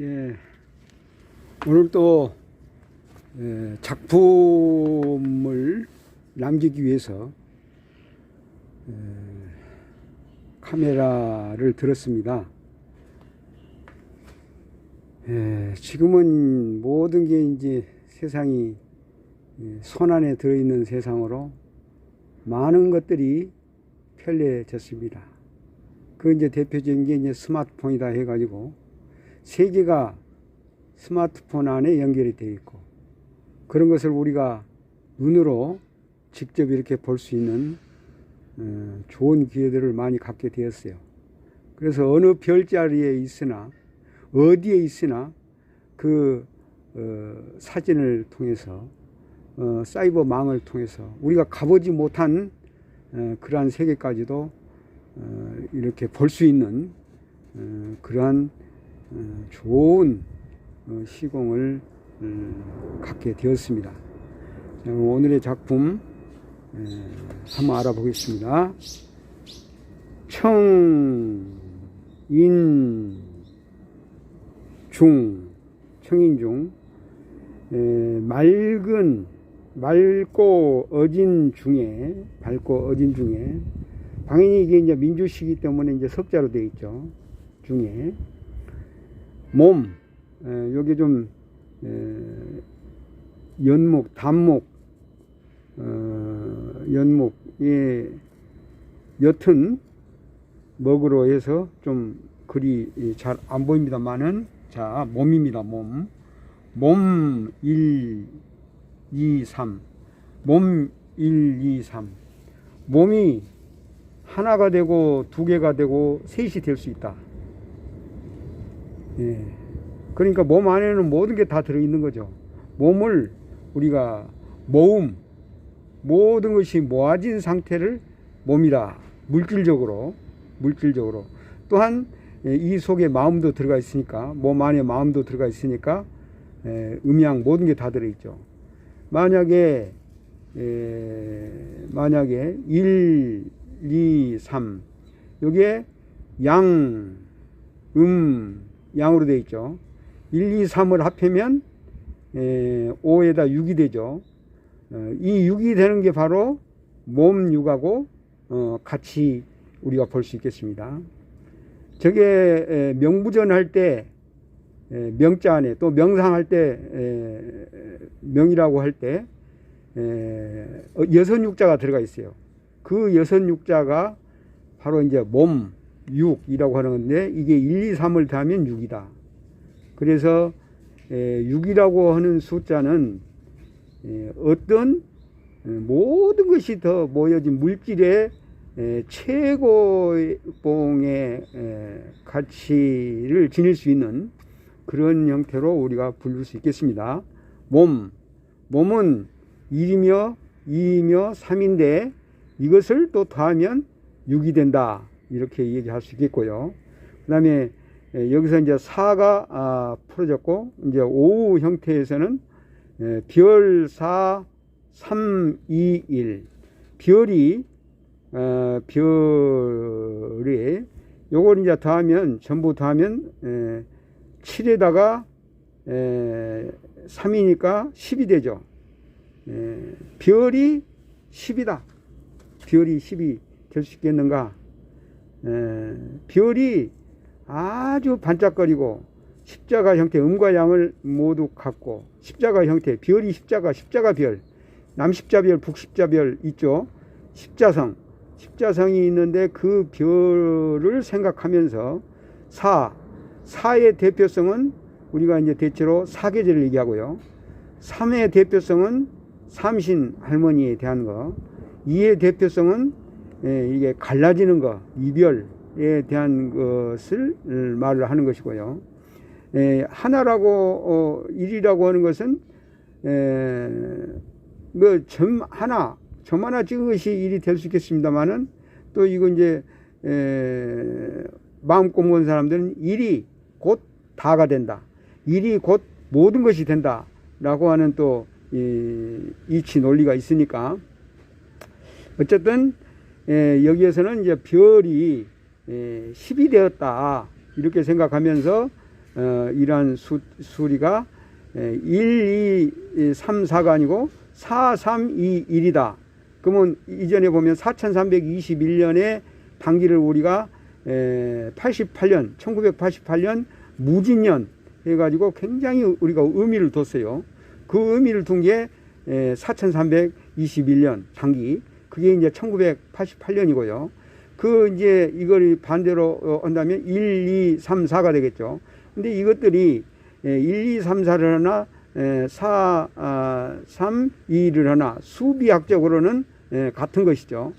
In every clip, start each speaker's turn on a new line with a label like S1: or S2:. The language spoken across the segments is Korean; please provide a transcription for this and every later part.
S1: 예. 오늘 또 예, 작품을 남기기 위해서 예, 카메라를 들었습니다. 예, 지금은 모든 게 이제 세상이 예, 손 안에 들어있는 세상으로 많은 것들이 편리해졌습니다. 그 이제 대표적인 게 이제 스마트폰이다 해가지고 세계가 스마트폰 안에 연결이 되어 있고 그런 것을 우리가 눈으로 직접 이렇게 볼 수 있는 어, 좋은 기회들을 많이 갖게 되었어요. 그래서 어느 별자리에 있으나 어디에 있으나 그 어, 사진을 통해서 어, 사이버망을 통해서 우리가 가보지 못한 어, 그러한 세계까지도 어, 이렇게 볼 수 있는 어, 그러한 어, 좋은 어, 시공을 어, 갖게 되었습니다. 자, 오늘의 작품 에, 한번 알아보겠습니다. 청인중 청인중 에, 맑은 맑고 어진 중에 밝고 어진 중에 당연히 이게 이제 민주시기 때문에 이제 석자로 되어 있죠. 중에 몸 에, 여기 좀 에, 연목 단목 어, 연목에 옅은 먹으로 해서 좀 글이 잘 안 보입니다만은 자 몸입니다 몸. 몸 1, 2, 3. 몸 1, 2, 3. 몸이 하나가 되고 두 개가 되고 셋이 될 수 있다. 예. 그러니까 몸 안에는 모든 게 다 들어있는 거죠. 몸을 우리가 모음, 모든 것이 모아진 상태를 몸이라 물질적으로 물질적으로 또한 예, 이 속에 마음도 들어가 있으니까 몸 안에 마음도 들어가 있으니까 에, 음양 모든 게 다 들어있죠. 만약에 에, 만약에 1, 2, 3 여기에 양, 음, 양으로 되어 있죠. 1, 2, 3을 합하면 에, 5에다 6이 되죠. 어, 이 6이 되는 게 바로 몸 6하고 어, 같이 우리가 볼 수 있겠습니다. 저게 에, 명부전 할때 에, 명자 안에 또 명상할 때 에, 명이라고 할때 어, 여섯 육자가 들어가 있어요. 그 여섯 육자가 바로 이제 몸 6이라고 하는 건데 이게 1, 2, 3을 더하면 6이다. 그래서 에, 6이라고 하는 숫자는 에, 어떤 에, 모든 것이 더 모여진 물질의 에, 최고봉의 에, 가치를 지닐 수 있는 그런 형태로 우리가 부를 수 있겠습니다. 몸, 몸은 1이며 2이며 3인데 이것을 또 더하면 6이 된다. 이렇게 얘기할 수 있겠고요. 그 다음에 여기서 이제 4가 아, 풀어졌고, 이제 5 형태에서는 에, 별 4, 3, 2, 1. 별이, 어, 별이, 요걸 이제 더하면, 전부 더하면, 에, 7에다가 에, 3이니까 10이 되죠. 에, 별이 10이다. 별이 10이 될 수 있겠는가? 에, 별이 아주 반짝거리고 십자가 형태 음과 양을 모두 갖고 십자가 형태 별이 십자가 십자가 별 남십자별 북십자별 있죠. 십자성 십자성이 있는데 그 별을 생각하면서 사 사의 대표성은 우리가 이제 대체로 사계절을 얘기하고요. 삼의 대표성은 삼신 할머니에 대한 거. 이의 대표성은 예, 이게 갈라지는 거, 이별에 대한 것을 말을 하는 것이고요. 예, 하나라고 어, 일이라고 하는 것은 에, 뭐점 하나, 점 하나 찍은 것이 일이 될 수 있겠습니다만은 또 이거 이제 에, 마음 꼼꼼한 사람들은 일이 곧 다가 된다. 일이 곧 모든 것이 된다. 라고 하는 또, 이, 이치 논리가 있으니까. 어쨌든, 에, 여기에서는 이제 별이 에, 10이 되었다. 이렇게 생각하면서, 어, 이러한 수, 수리가 1, 2, 3, 4가 아니고 4, 3, 2, 1이다. 그러면 이전에 보면 4321년에 단기를 우리가 에, 88년, 1988년 무진년 해가지고 굉장히 우리가 의미를 뒀어요. 그 의미를 둔 게 4321년 단기. 그게 이제 1988년이고요. 그 이제 이걸 반대로 어, 한다면 1, 2, 3, 4가 되겠죠. 근데 이것들이 1, 2, 3, 4를 하나, 4, 3, 2를 하나 수비학적으로는 같은 것이죠.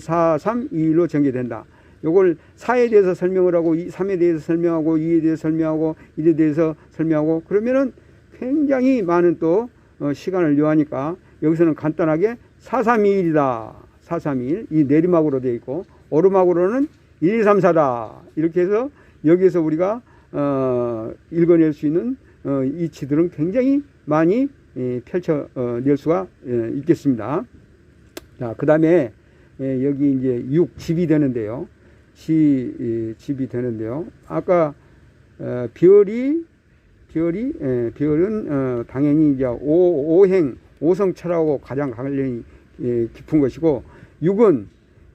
S1: 4, 3, 2, 1로 전개된다. 요걸 4에 대해서 설명을 하고 3에 대해서 설명하고 2에 대해서 설명하고 1에 대해서 설명하고 그러면은 굉장히 많은 또 어, 시간을 요하니까 여기서는 간단하게 4, 3, 2, 1이다. 4, 3, 2, 1. 이 내리막으로 되어 있고 오르막으로는 1, 2, 3, 4다. 이렇게 해서 여기에서 우리가 어, 읽어낼 수 있는 어, 이치들은 굉장히 많이 예, 펼쳐낼 수가 예, 있겠습니다. 자, 그 다음에 예, 여기 이제 6 집이 되는데요. 지, 예, 집이 되는데요. 아까 어, 별이 별이 예, 별은 어, 당연히 이제 오, 오행 오성철하고 가장 관련이 예, 깊은 것이고 6은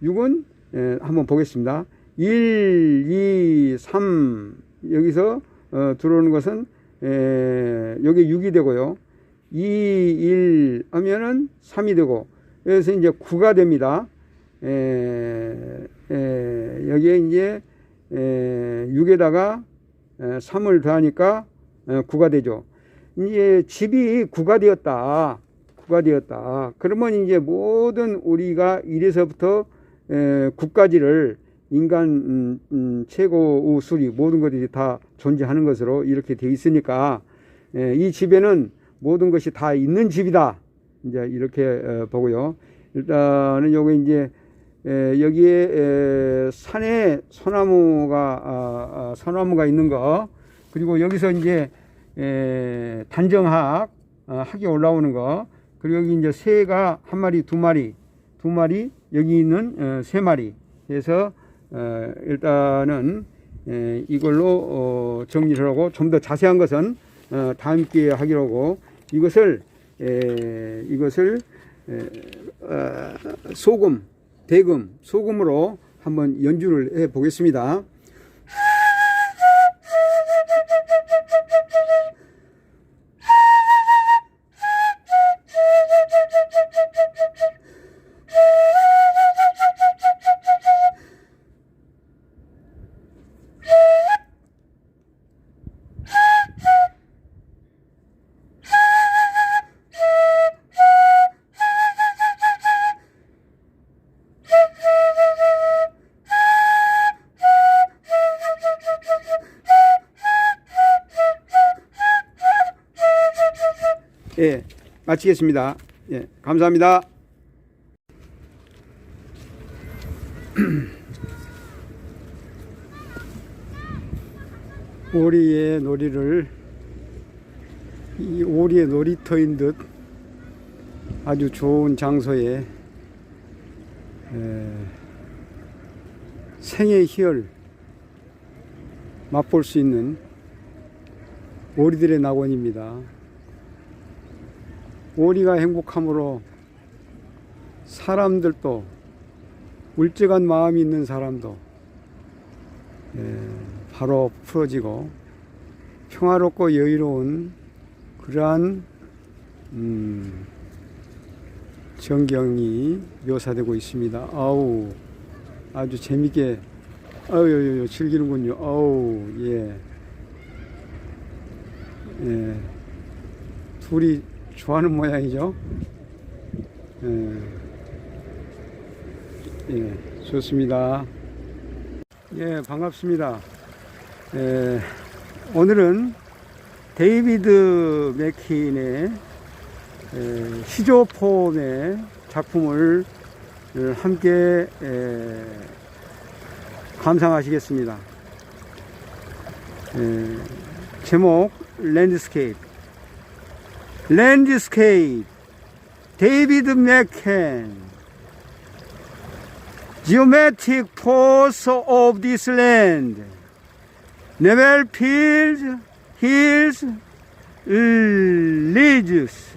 S1: 6은 예, 한번 보겠습니다. 1, 2, 3 여기서 어, 들어오는 것은 에, 여기 6이 되고요. 2, 1 하면은 3이 되고 그래서 이제 9가 됩니다. 에, 에, 여기에 이제 에, 6에다가 에, 3을 더하니까 에, 9가 되죠. 이제 집이 9가 되었다. 9가 되었다. 그러면 이제 모든 우리가 1에서부터 에, 9까지를 인간 음, 음, 최고 수리 모든 것들이 다 존재하는 것으로 이렇게 되어 있으니까 에, 이 집에는 모든 것이 다 있는 집이다. 이제 이렇게 에, 보고요. 일단은 요거 이제 에, 여기에 에, 산에 소나무가 아, 아, 소나무가 있는 거 그리고 여기서 이제 에, 단정학 어, 학이 올라오는 거 그리고 여기 이제 새가 한 마리 두 마리 두 마리 여기 있는 어, 세 마리 해서 어, 일단은 에, 이걸로 어, 정리를 하고 좀 더 자세한 것은 어, 다음 기회에 하기로 하고 이것을 에, 이것을 에, 어, 소금, 대금, 소금으로 한번 연주를 해 보겠습니다. 예, 마치겠습니다. 예, 감사합니다. 오리의 놀이를 이 오리의 놀이터인 듯 아주 좋은 장소에 에, 생의 희열 맛볼 수 있는 오리들의 낙원입니다. 오리가 행복함으로 사람들도 울적한 마음이 있는 사람도 예, 바로 풀어지고 평화롭고 여유로운 그러한 음, 전경이 묘사되고 있습니다. 아우 아주 재밌게 아유 즐기는군요. 아우 예. 예. 둘이 좋아하는 모양이죠. 예, 예 좋습니다. 예, 반갑습니다. 예, 오늘은 데이비드 맥킨의 예, 시조폼의 작품을 함께 예, 감상하시겠습니다. 예, 제목 랜드스케이프 Landscape, David McCann. Geometric force of this land. level fields, hills, ridges,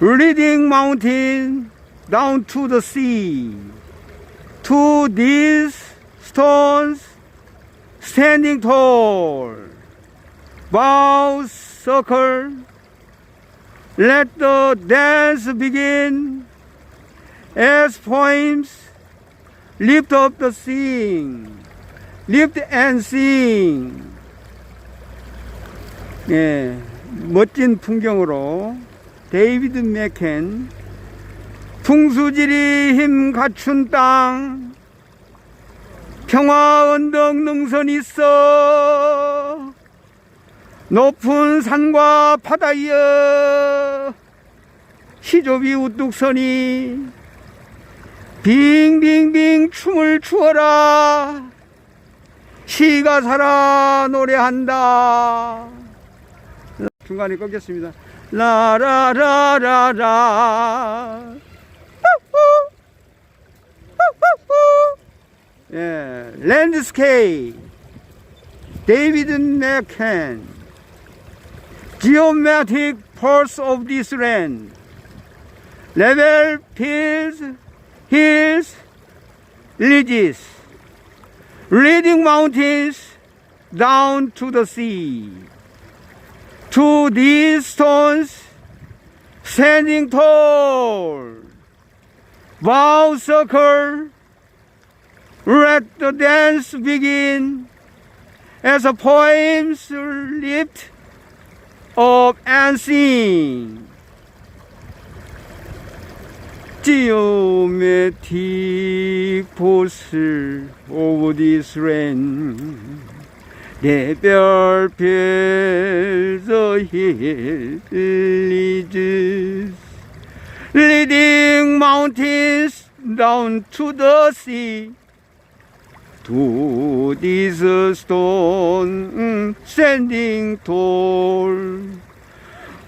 S1: leading mountain down to the sea. To these stones standing tall, bow circle, let the dance begin as poems lift up the sing, lift and sing. 예, 멋진 풍경으로 데이비드 맥켄 풍수지리 힘 갖춘 땅 평화 언덕 능선 있어 높은 산과 바다여 시조비 우뚝 서니 빙빙빙 춤을 추어라. 시가 살아 노래한다. 중간에 꺾였습니다. 라라라라라. 예, 랜드스케이프 데이비드 맥켄 geometric pulse of this land level fields hills ridges. Leading mountains down to the sea. To these stones standing tall. Bow circle let the dance begin. As the poems lift up and sing. Geometric pulse of this rain. 내별 별서 hills leading mountains down to the sea To this stone standing tall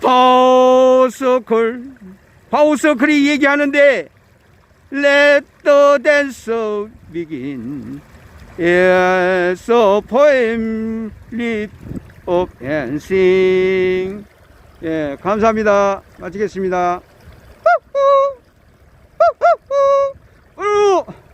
S1: 바오서클 바오서클이 얘기하는데 Let the dancer begin Yes, a poem lift up and sing 예, 감사합니다. 마치겠습니다. 후후! 후후후!